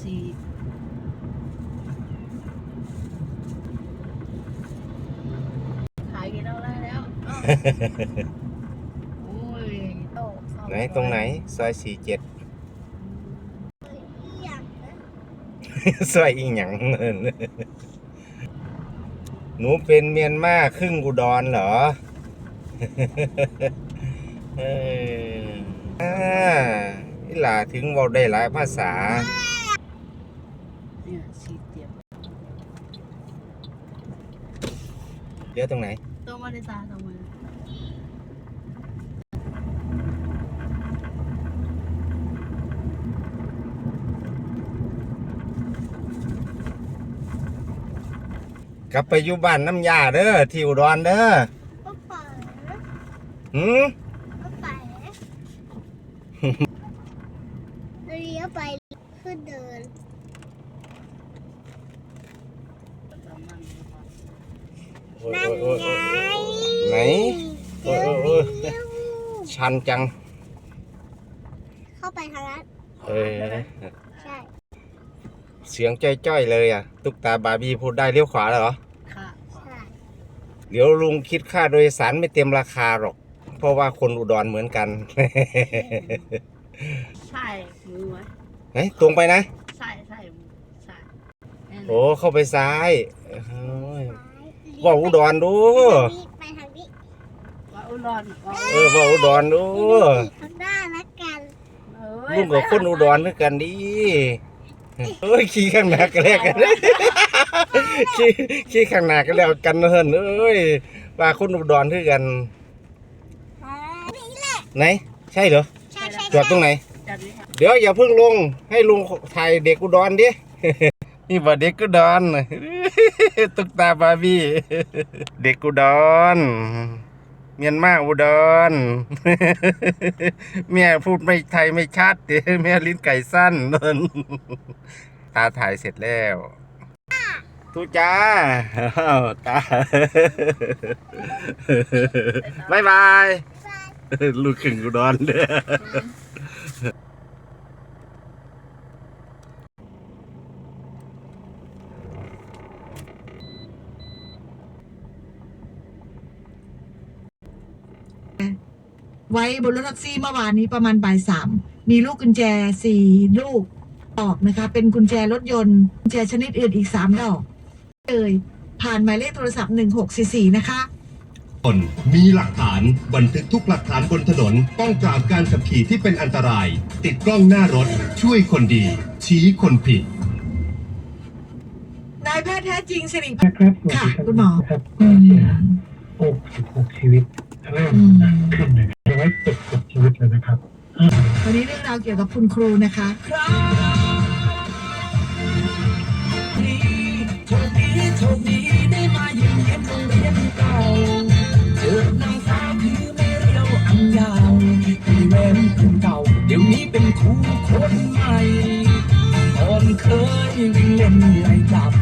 สี่ขายกี่ดอลลาร์แล้วอ้าวโอ้ยโตเข้าไหนตรงไหน ซอยสี่เจ็ดอยากนะซอยอีหยังหนูเป็นเมียนมาครึ่งอุดรเหรอเอออ่าอีหล่าถึงเว้าได้หลายภาษา เนี่ยสี่เจ็ด เดี๋ยวตรงไหนตัวมาได้ตาตรงมือกลับไปอยู่บ้านน้ำยาเด้อที่อุดรเด้อก็ไปหืมก็ไปเลี้ยวไปขึ้นเดิน ประมาณนี้ครับ โอ้ย นั่นโอ้ยไงโอ้ยไหนโอ้ยโอ้ยโอ้ยชันจัง เข้าไปทางนั้นเออ ใช่ เสียงจ้อยๆเลยอะ ตุ๊กตาบาร์บี้พูดได้เลี้ยวขวาเหรอ ค่ะ ใช่เดี๋ยวลุงคิดค่าโดยสารไม่เต็มราคาหรอก เพราะว่าคนอุดรเหมือนกันใช่มือไว้เฮ้ยตรงไปนะใช่ใช่ใช่แน่นโอ้เข้าไปซ้ายเฮ้ย ว่าอุดรดูไปทางนี้ว่าอุดรว่าเออว่าอุดรดูข้างหน้าละกันเอ้ยลุงกับคนอุดรด้วยกันดิเอ้ยขี่ข้างหน้ากันแล้วกันขี่ขี่ข้างหน้ากันแล้วกันเฮินเอ้ยว่าคนอุดรด้วยกันนี่แหละไหนใช่เหรอใช่ใช่จอดตรงไหนจัดนี้ครับเดี๋ยวอย่าเพิ่งลงให้ลุงถ่ายเด็กอุดรดิ นี่ว่าเด็กอุดรตุ๊กตาบาร์บี้ เด็กอุดรเมียนมาอุดรแม่พูดไม่ไทยไม่ชัดเด้แม่ลิ้นไก่สั้นนนตาถ่ายเสร็จแล้วทุจ้าอ้าตาบายบาย ลูกขึงอุดรเด้อ ไว้บนรถแท็กซี่เมื่อวานนี้ประมาณบ่ายสามมีลูกกุญแจสี่ลูกออกนะคะ เป็นกุญแจรถยนต์กุญแจชนิดอื่นอีกสามดอกเลยผ่านหมายเลขโทรศัพท์หนึ่งหกสี่สี่นะคะตนมีหลักฐานบันทึกทุกหลักฐานบนถนนป้องปรามการขับขี่ที่เป็นอันตราย ติดกล้องหน้ารถ ช่วยคนดี ชี้คนผิดนายแพทย์แท้จริงสิรินะครับสวัสดีค่ะรับคุณหมอนะครับอืก็เสียมหกสิบหกชีวิต กี่ยวกับคุณครูนะคะคดีโชคดีได้มาเยี่ยมเยียนโรงเรียนเก่าเจอนางสาวคือไม่เรียวอันยาวที่แวนคนเก่าเดี๋ยวนี้เป็นครูคนใหม่ก่อนเคยวิ่งเล่นไล่จับ